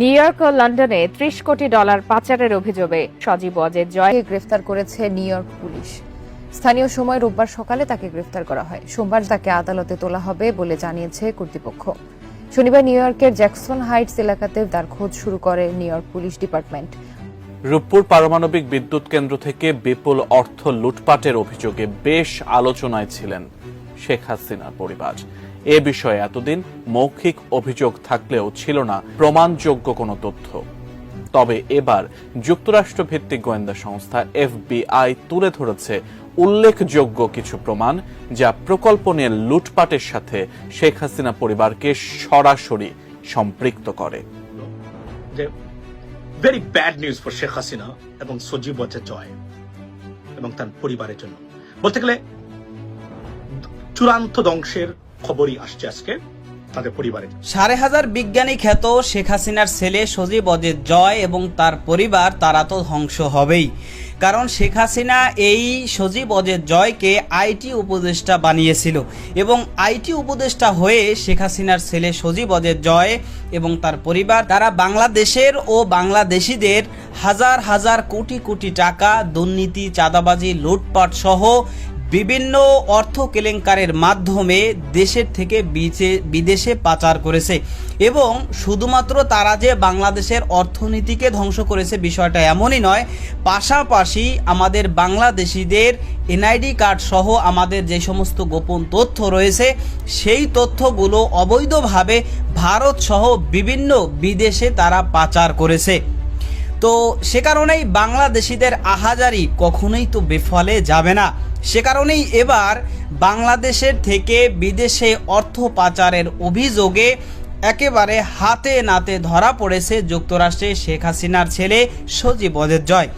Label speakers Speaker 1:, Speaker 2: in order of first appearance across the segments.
Speaker 1: New York ও লন্ডনে ত্রিশ কোটি ডলার পাচারের অভিযোগে সজীব ওয়াজেদ জয়
Speaker 2: তাকে গ্রেফতার করেছে নিউ ইয়র্ক পুলিশ। স্থানীয় সময় রোববার সকালে তাকে গ্রেফতার করা হয়। সোমবার তাকে আদালতে তোলা হবে বলে জানিয়েছে কর্তৃপক্ষ। শনিবার নিউ ইয়র্কের জ্যাকসন হাইটস এলাকাতে তার খোঁজ শুরু করে New York police department.
Speaker 3: Rooppur পারমাণবিক বিদ্যুৎ কেন্দ্র থেকে বিপুল অর্থ লুটপাটের অভিযোগে বেশ আলোচনায় ছিলেন শেখ হাসিনার পরিবার। এ বিষয়ে এতদিন মৌখিক অভিযোগ থাকলেও ছিল না প্রমাণযোগ্য কোনো তথ্য। তবে এবার যুক্তরাষ্ট্র ভিত্তিক গোয়েন্দা সংস্থা এফবিআই তুলে ধরেছে উল্লেখযোগ্য কিছু প্রমাণ যা প্রকল্প নিয়ে লুটপাটের সাথে শেখ হাসিনা পরিবারকে সরাসরি সম্পৃক্ত করে।
Speaker 4: Very bad news for Sheikh Hasina এবং সজীব জয় এবং তার পরিবারের জন্য। বলতে গেলে চূড়ান্ত ধ্বংসের খবরই আসছে আজকে তাদের পরিবারের।
Speaker 5: সাড়ে হাজার বিজ্ঞানী খ্যাত শেখ হাসিনার ছেলে সজীব অজিত জয় এবং তার পরিবার, তারা তো ধ্বংস হবেই। কারণ শেখ হাসিনা এই সজীব অজিত জয়কে আইটি উপদেষ্টা বানিয়েছিল এবং আইটি উপদেষ্টা হয়ে শেখ হাসিনার ছেলে সজীব অজিত জয় এবং তার পরিবার, তারা বাংলাদেশের ও বাংলাদেশিদের হাজার হাজার কোটি কোটি টাকা দুর্নীতি, চাঁদাবাজি লুটপাট সহ বিভিন্ন অর্থ কেলেঙ্কারের মাধ্যমে দেশের থেকে বিদেশে পাচার করেছে এবং শুধুমাত্র তারা যে বাংলাদেশের অর্থনীতিকে ধ্বংস করেছে বিষয়টা এমনই নয়, পাশাপাশি আমাদের বাংলাদেশিদের এনআইডি কার্ড সহ আমাদের যে সমস্ত গোপন তথ্য রয়েছে, সেই তথ্যগুলো অবৈধভাবে ভারত সহ বিভিন্ন বিদেশে তারা পাচার করেছে। তো সে কারণেই বাংলাদেশিদের আহাজারি কখনোই তো বেফলে যাবে না। সে কারণেই এবার বাংলাদেশের থেকে বিদেশে অর্থ পাচারের অভিযোগে একেবারে হাতে নাতে ধরা পড়েছে যুক্তরাষ্ট্রে শেখ হাসিনার ছেলে সজীব অজের জয়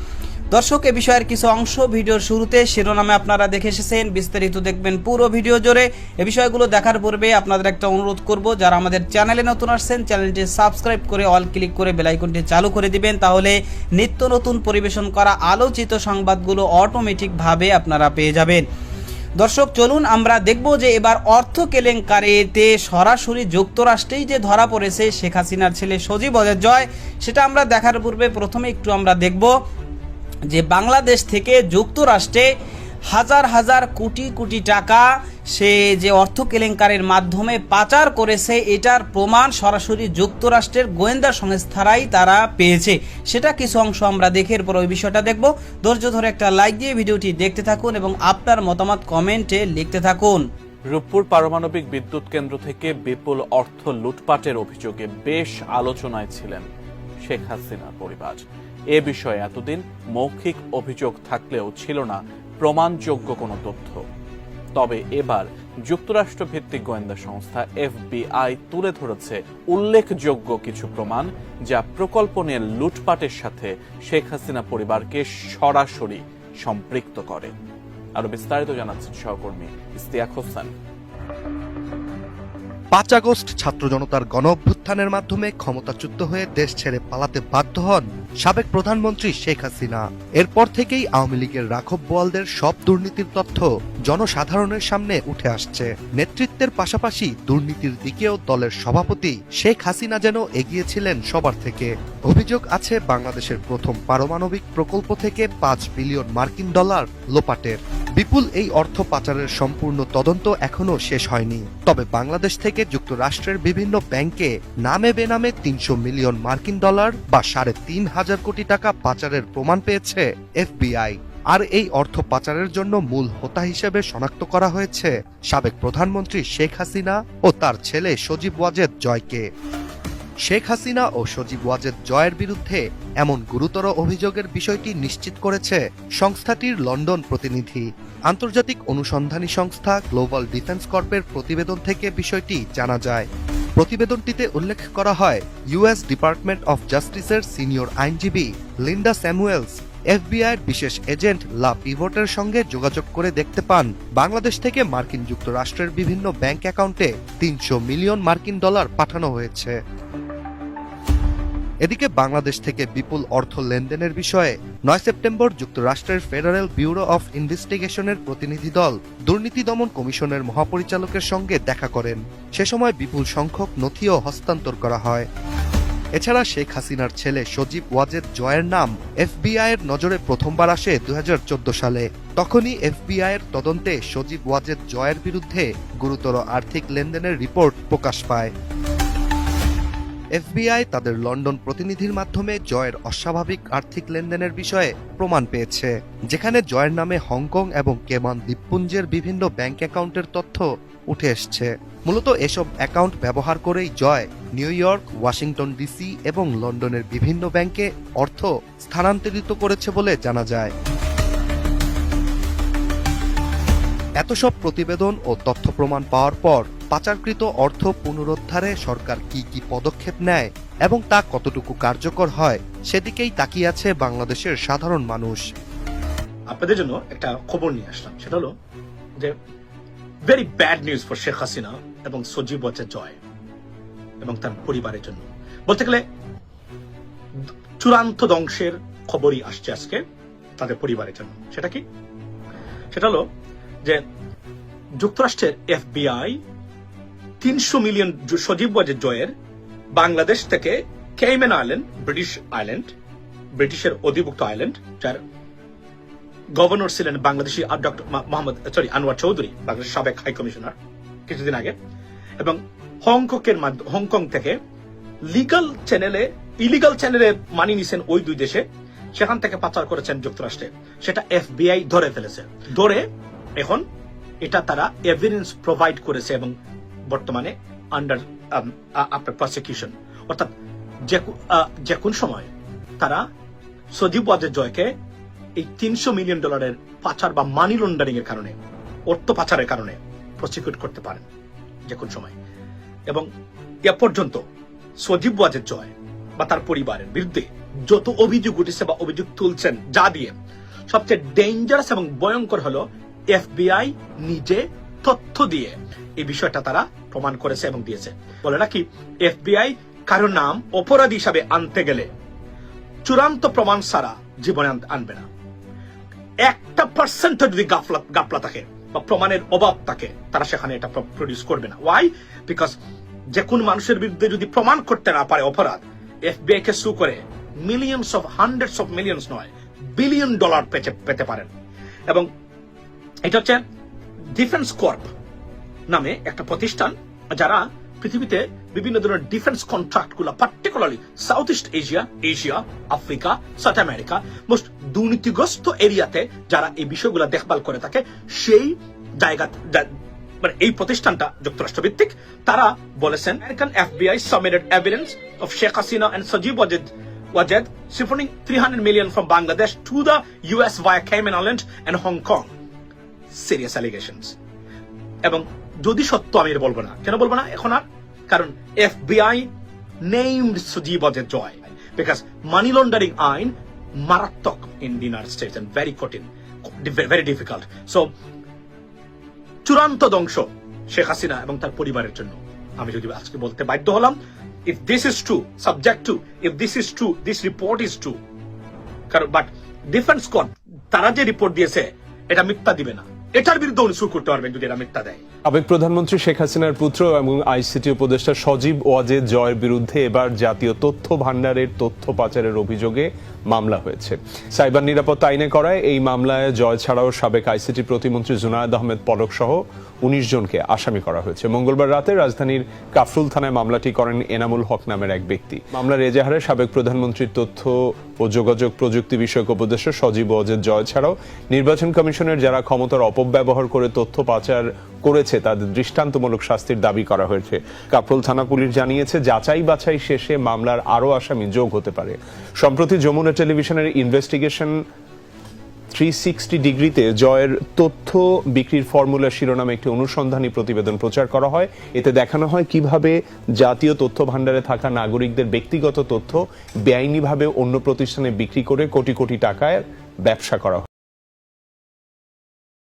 Speaker 5: দর্শক, এ বিষয়ের কিছু অংশ ভিডিওর শুরুতে শিরোনামে আপনারা দেখে এসেছেন। বিস্তারিত দেখবেন পুরো ভিডিও জোরে এ বিষয়গুলো দেখার পূর্বে আপনাদের একটা অনুরোধ করব, যারা আমাদের চ্যানেলে নতুন আসছেন, চ্যানেলটি সাবস্ক্রাইব করে অল ক্লিক করে বেলাইকনটি চালু করে দিবেন। তাহলে নিত্য নতুন পরিবেশন করা আলোচিত সংবাদগুলো অটোমেটিকভাবে আপনারা পেয়ে যাবেন। দর্শক, চলুন আমরা দেখব যে এবার অর্থ কেলেঙ্কারিতে সরাসরি যুক্তরাষ্ট্রেই যে ধরা পড়েছে শেখ হাসিনার ছেলে সজীব অজয় জয় সেটা আমরা দেখার পূর্বে প্রথমে একটু আমরা দেখব। যে বাংলাদেশ থেকে যুক্তরাষ্ট্রে হাজার হাজার কোটি কোটি টাকা সে যে অর্থ কেলেঙ্কারের মাধ্যমে পাচার করেছে, এটার প্রমাণ সরাসরি যুক্তরাষ্ট্রের গোয়েন্দা সংস্থারাই তারা পেয়েছে। সেটা কিছু অংশ আমরা দেখে এরপর ওই বিষয়টা দেখব। ধৈর্য ধরে একটা লাইক দিয়ে ভিডিওটি দেখতে থাকুন এবং আপনার মতামত কমেন্টে লিখতে থাকুন।
Speaker 3: রূপপুর পারমাণবিক বিদ্যুৎ কেন্দ্র থেকে বিপুল অর্থ লুটপাটের অভিযোগে বেশ আলোচনায় ছিলেন। শেখ হাসিনার পরিবার। এ বিষয়ে এতদিন মৌখিক অভিযোগ থাকলেও ছিল না প্রমাণযোগ্য কোনো তথ্য। তবে এবার যুক্তরাষ্ট্র ভিত্তিক গোয়েন্দা সংস্থা এফবিআই তুলে ধরেছে উল্লেখযোগ্য কিছু প্রমাণ যা প্রকল্প নিয়ে লুটপাটের সাথে শেখ হাসিনা পরিবারকে সরাসরি সম্পৃক্ত করে। আরও বিস্তারিত জানাচ্ছেন সহকর্মী ইস্তিয়াক হোসেন।
Speaker 6: পাঁচ আগস্ট ছাত্র জনতার গণ অভ্যুত্থানের মাধ্যমে ক্ষমতাচ্যুত হয়ে দেশ ছেড়ে পালাতে বাধ্য হন সাবেক প্রধানমন্ত্রী শেখ হাসিনা। এরপর থেকেই আওয়ামী লীগের রাঘব বোয়ালদের সব দুর্নীতির তথ্য জনসাধারণের সামনে উঠে আসছে। নেতৃত্বের পাশাপাশি দুর্নীতির দিকেও দলের সভাপতি শেখ হাসিনা যেন এগিয়েছিলেন সবার থেকে। অভিযোগ আছে বাংলাদেশের প্রথম পারমাণবিক প্রকল্প থেকে পাঁচ বিলিয়ন মার্কিন ডলার লোপাটের। বিপুল এই অর্থ পাচারের সম্পূর্ণ তদন্ত এখনও শেষ হয়নি। তবে বাংলাদেশ থেকে যুক্তরাষ্ট্রের বিভিন্ন ব্যাংকে নামে বেনামে তিনশো মিলিয়ন মার্কিন ডলার বা সাড়ে তিন হাজার কোটি টাকা পাচারের প্রমাণ পেয়েছে এফবিআই। আর এই অর্থ পাচারের জন্য মূল হোতা হিসেবে শনাক্ত করা হয়েছে সাবেক প্রধানমন্ত্রী শেখ হাসিনা ও তার ছেলে সজীব ওয়াজেদ জয়কে। শেখ হাসিনা ও সজীব ওয়াজেদ জয়ের বিরুদ্ধে এমন গুরুতর অভিযোগের বিষয়টি নিশ্চিত করেছে সংস্থাটির লন্ডন প্রতিনিধি। আন্তর্জাতিক অনুসন্ধানী সংস্থা গ্লোবাল ডিফেন্স কর্পের প্রতিবেদন থেকে বিষয়টি জানা যায়। প্রতিবেদনটিতে উল্লেখ করা হয়, ইউএস ডিপার্টমেন্ট অফ জাস্টিসের সিনিয়র আইনজীবী লিন্ডা স্যামুয়েলস এফবিআইয়ের বিশেষ এজেন্ট লা পিভটের সঙ্গে যোগাযোগ করে দেখতে পান, বাংলাদেশ থেকে মার্কিন যুক্তরাষ্ট্রের বিভিন্ন ব্যাংক অ্যাকাউন্টে তিনশো মিলিয়ন মার্কিন ডলার পাঠানো হয়েছে। এদিকে বাংলাদেশ থেকে বিপুল অর্থ লেনদেনের বিষয়ে নয় সেপ্টেম্বর যুক্তরাষ্ট্রের ফেডারেল ব্যুরো অফ ইনভেস্টিগেশনের প্রতিনিধি দল দুর্নীতি দমন কমিশনের মহাপরিচালকের সঙ্গে দেখা করেন। সে সময় বিপুল সংখ্যক নথিও হস্তান্তর করা হয়। এছাড়া শেখ হাসিনার ছেলে সজীব ওয়াজেদ জয়ের নাম এফবিআই এর নজরে প্রথমবার আসে দু হাজার চোদ্দ সালে। তখনই এফবিআই এর তদন্তে সজীব ওয়াজেদ জয়ের বিরুদ্ধে গুরুতর আর্থিক লেনদেনের রিপোর্ট প্রকাশ পায়। এফবিআই তাদের লন্ডন প্রতিনিধির মাধ্যমে জয়ের অস্বাভাবিক আর্থিক লেনদেনের বিষয়ে প্রমাণ পেয়েছে, যেখানে জয়ের নামে হংকং এবং কেমান দ্বীপপুঞ্জের বিভিন্ন ব্যাংক অ্যাকাউন্টের তথ্য উঠে এসছে। মূলত এসব অ্যাকাউন্ট ব্যবহার করেই Joy New York, Washington DC এবং লন্ডনের বিভিন্ন ব্যাংকে অর্থ স্থানান্তরিত করেছে বলে জানা যায়। এত সব প্রতিবেদন ও তথ্য প্রমাণ পাওয়ার পর পাচারকৃত অর্থ পুনরুদ্ধারে সরকার কি কি পদক্ষেপ নেয় এবং তা কতটুকু কার্যকর হয়, সেদিকেই তাকিয়ে আছে বাংলাদেশের সাধারণ মানুষ।
Speaker 4: আপনাদের জন্য একটা খবর নিয়ে আসলাম। সেটা হলো যে very bad news for Sheikh Hasina এবং সজীব ওয়াজেদ জয় এবং তার পরিবারের জন্য। বলতে গেলে, চূড়ান্ত ধ্বংসের খবরই আসছে আজকে তাদের পরিবারের জন্য। সেটা কি? সেটা হলো যে, যুক্তরাষ্ট্রের এফবিআই তিনশো মিলিয়ন সজীব ওয়াজেদ জয়ের বাংলাদেশ থেকে কেইমেন আইল্যান্ড, ব্রিটিশ আইল্যান্ড, ব্রিটিশের অধিভুক্ত আইল্যান্ড, যার গভর্নর ছিলেন বাংলাদেশি ডক্টর মোহাম্মদ, সরি, আনোয়ার চৌধুরী, বাংলাদেশ সাবেক হাই কমিশনার কিছুদিন আগে। এবং হংকংয়ের হংকং থেকে লিগাল চ্যানেলে, ইলিগাল চ্যানেলে মানি নিছেন ওই দুই দেশে। সেখান থেকে পাচার করেছেন যুক্তরাষ্ট্রে। সেটা এফবিআই ধরে ফেলেছে। ধরে এখন এটা তারা এভিডেন্স প্রোভাইড করেছে এবং বর্তমানে আন্ডার আপনার প্রসিকিউশন অর্থাৎ যে যে কোন সময় তারা সজীব ওয়াজেদ জয়কে এই তিনশো মিলিয়ন ডলারের পাচার বা মানি লন্ডারিং এর কারণে, অর্থ পাচারের কারণে প্রসিকিউট করতে পারেন যে কোন সময়। এবং এ পর্যন্ত সজীব ওয়াজেদ জয় বা তার পরিবারের বিরুদ্ধে যত অভিযোগ উঠেছে বা অভিযোগ তুলছেন যা দিয়ে, সবচেয়ে ডেঞ্জারাস এবং ভয়ঙ্কর হলো এফবিআই নিজে তথ্য দিয়ে এই বিষয়টা তারা প্রমাণ করেছে এবং দিয়েছে। বলে রাখি, এফবিআই কারও নাম অপরাধী হিসাবে আনতে গেলে চূড়ান্ত প্রমাণ ছাড়া জীবনে আনবে না। একটা পার্সেন্ট যদি গাফলা গাফলা থাকে বা প্রমাণের অভাব থাকে, তারা সেখানে এটা প্রডিউস করবে না। ওয়াই বিকজ যে কোন মানুষের বিরুদ্ধে যদি প্রমাণ করতে না পারে অপরাধ, এফবিআই কে সু করে millions of hundreds of millions নয় বিলিয়ন ডলার পেতে পারেন। এবং এটা হচ্ছে ডিফেন্স কর্প নামে একটা প্রতিষ্ঠান, যারা পৃথিবীতে বিভিন্ন ধরনের defence কন্ট্রাক্টগুলা particularly south east Asia Asia Africa south America most দুর্নীতিগ্রস্ত এরিয়াতে যারা এই বিষয়গুলো দেখভাল করে থাকে, সেই জায়গা মানে এই প্রতিষ্ঠানটা যুক্তরাষ্ট্র ভিত্তিক তারা বলেছেন American FBI submitted evidence of Sheikh Hasina and Sajeeb Wazed Wazed siphoning 300 million from Bangladesh to the US via island and Hong Kong serious allegations এবং যদি সত্য আমি এটা বলব না, কেন বলব না? এখন আর, কারণ FBI named Sajeeb Joy. Because money laundering আইন মারাত্মক in United States and very কঠিন ভেরি ডিফিকাল্ট সো চূড়ান্ত ধ্বংস শেখ হাসিনা এবং তার পরিবারের জন্য। আমি যদি আজকে বলতে বাধ্য হলাম if this is true subject to if this is true this report is true কারণ বাট ডিফেন্স কোর্ট তারা যে রিপোর্ট দিয়েছে, এটা মিথ্যা দিবে না। এটার বিরুদ্ধে উনি শুরু করতে পারবেন যদি এটা মিথ্যা দেয়।
Speaker 7: সাবেক প্রধানমন্ত্রী শেখ হাসিনার পুত্র এবং আইসিটি উপদেষ্টা সজীব ওয়াজেদ জয়ের বিরুদ্ধে এবার জাতীয় তথ্য ভান্ডারের তথ্য পাচারের অভিযোগে মামলা হয়েছে। সাইবার নিরাপত্তা আইনে করায় এই মামলায় জয় ছাড়াও সাবেক আইসিটি প্রতিমন্ত্রী জুনায়দ আহমেদ পলক সহ উনিশ জনকে আসামি করা হয়েছে। মঙ্গলবার রাতে রাজধানীর কাফরুল থানায় মামলাটি করেন এনামুল হক নামের এক ব্যক্তি। মামলার এজাহারে সাবেক প্রধানমন্ত্রীর তথ্য ও যোগাযোগ প্রযুক্তি বিষয়ক উপদেষ্টা সজীব অজেদ জয় ছাড়াও নির্বাচন কমিশনের যারা ক্ষমতার অপব্যবহার করে তথ্য পাচার করেছে তাদের দৃষ্টান্তমূলক শাস্তির দাবি করা হয়েছে। কাফরুল থানা পুলিশ জানিয়েছে, যাচাই বাছাই শেষে মামলার আরও আসামি যোগ হতে পারে। সম্প্রতি যমুনা টেলিভিশনের ইনভেস্টিগেশন থ্রি সিক্সটি ডিগ্রিতে জয়ের তথ্য বিক্রির ফর্মুলা শিরোনামে একটি অনুসন্ধানী প্রতিবেদন প্রচার করা হয়। এতে দেখানো হয় কীভাবে জাতীয় তথ্য ভাণ্ডারে থাকা নাগরিকদের ব্যক্তিগত তথ্য বেআইনিভাবে অন্য প্রতিষ্ঠানে বিক্রি করে কোটি কোটি টাকায় ব্যবসা করা হয়।